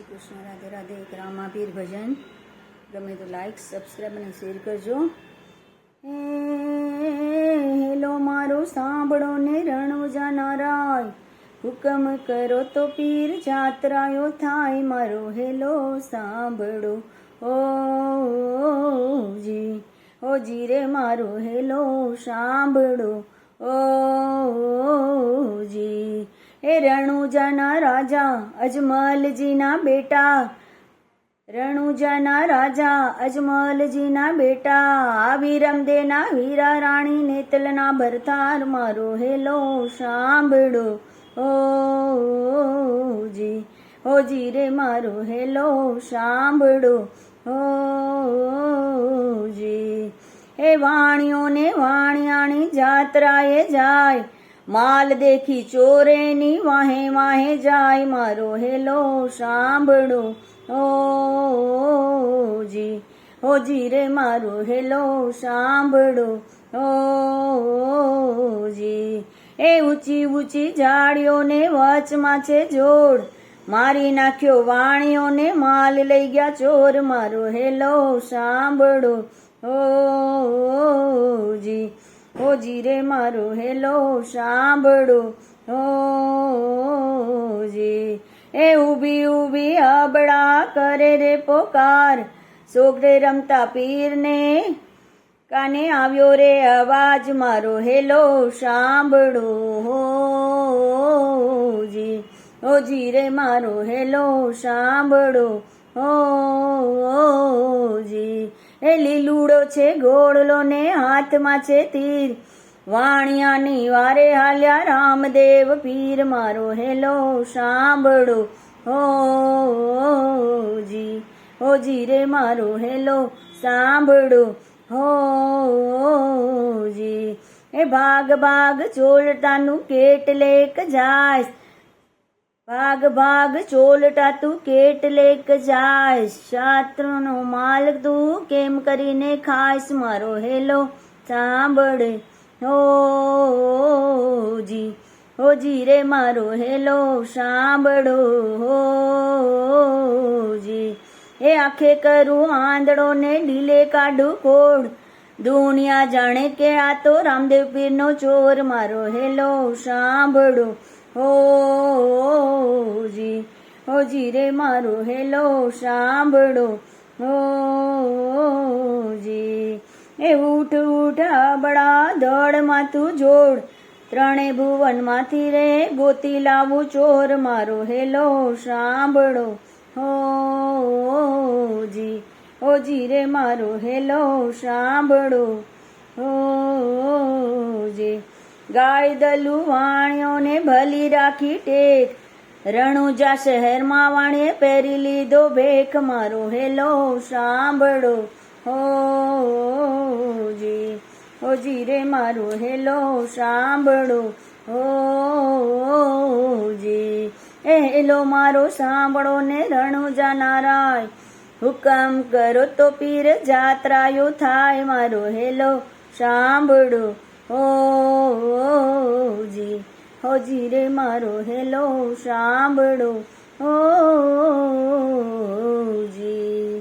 શ્રી કૃષ્ણ રાધે રાધે, એક રામાપીર ભજન. ગમે તો લાઈક સબસ્ક્રાઈબ અને શેર કરજો. હેલો મારો, સાંભળો ને રણો નારાય હુકમ કરો તો પીર જાત્રાયો થાય. મારો હેલો, સાંભળો. ઓ, જી. ઓ, જી રે, મારો હેલો, સાંભળો. ઓ, જી. એ રણુજાના રાજા, અજમલજીના બેટા. રણુજાના રાજા, અજમલજીના બેટા. આ વિરમદેના વીરા રાણી નેતલના ભરતાર મારો હેલો સાંભળો. ઓ, જી ઓ જી રે મારો હેલો સાંભળો. ઓ, જી. એ વાણિયોને વાણિયાણી જાત્રાએ જાય. માલ દેખી ચોરેની વાહે વાહે જાય મારો હેલો સાંભળો. ઓ જી ઓ જી રે મારો હેલો સાંભળો. ઓ જી એ ઊંચી ઊંચી ઝાડીઓને વચમાં છે જોડ. મારી નાખ્યો વાણીઓને માલ લઈ ગયા ચોર. મારો હેલો સાંભળો. ઓ જી ઓ જીરે મારો હેલો સાંભળો. ઓ જી. એ ઊભી ઊભી અબડા કરે રે પોકાર. સોગડે રમતા પીરને કાને આવ્યો રે અવાજ મારો. હેલો સાંભળો. હો જી. ઓ જીરે મારો હેલો સાંભળો. લીલુડો છે, ગોળલો ને હાથમાં છે તીર. વાણિયાની વારે હાલ્યા, રામદેવ પીર મારો હેલો સાંભળો. હો જી હો જી રે મારો હેલો સાંભળો. હો જી એ ભાગ ભાગ ચોલતાનું કેટલેક જાય. ભાગ ભાગ ચોલટા તું કેટલેક જાય. શાસ્ત્રનો માલ તું કેમ કરીને ખાસ મારો હેલો? સાંભળે. હો જી હો જી રે મારો હેલો, સાંભળો. હો જી એ આખે કરું આંધળો ને ઢીલે કાઢું કોડ. દુનિયા જાણે કે આ તો રામદેવ પીરનો ચોર મારો હેલો, સાંભળો. હો જી રે મારો હેલો સાંભળો. હોજી એ ઉઠ ઉઠ બડા દળમાં તું જોડ. ત્રણે ભુવનમાંથી રે ગોતી લાવું ચોર. મારો હેલો સાંભળો. હોજી જી રે મારો હેલો સાંભળો. હો જી ગાય દલુ વાણિયોને ભલી રાખી ટેક. રણુજા શહેરમાં વાણીએ પહેરી લીધો ભેખ. મારો હેલો, સાંભળો. હો જી ઓ જી રે, મારો હેલો, સાંભળો. હો જી એ હેલો, મારો સાંભળો ને રણુજા નારાય. હુકમ કરો તો પીર જાત્રાયો થાય. મારો હેલો, સાંભળો. ઓ હોજી રે મારો હેલો સાંભળો. ઓ જી.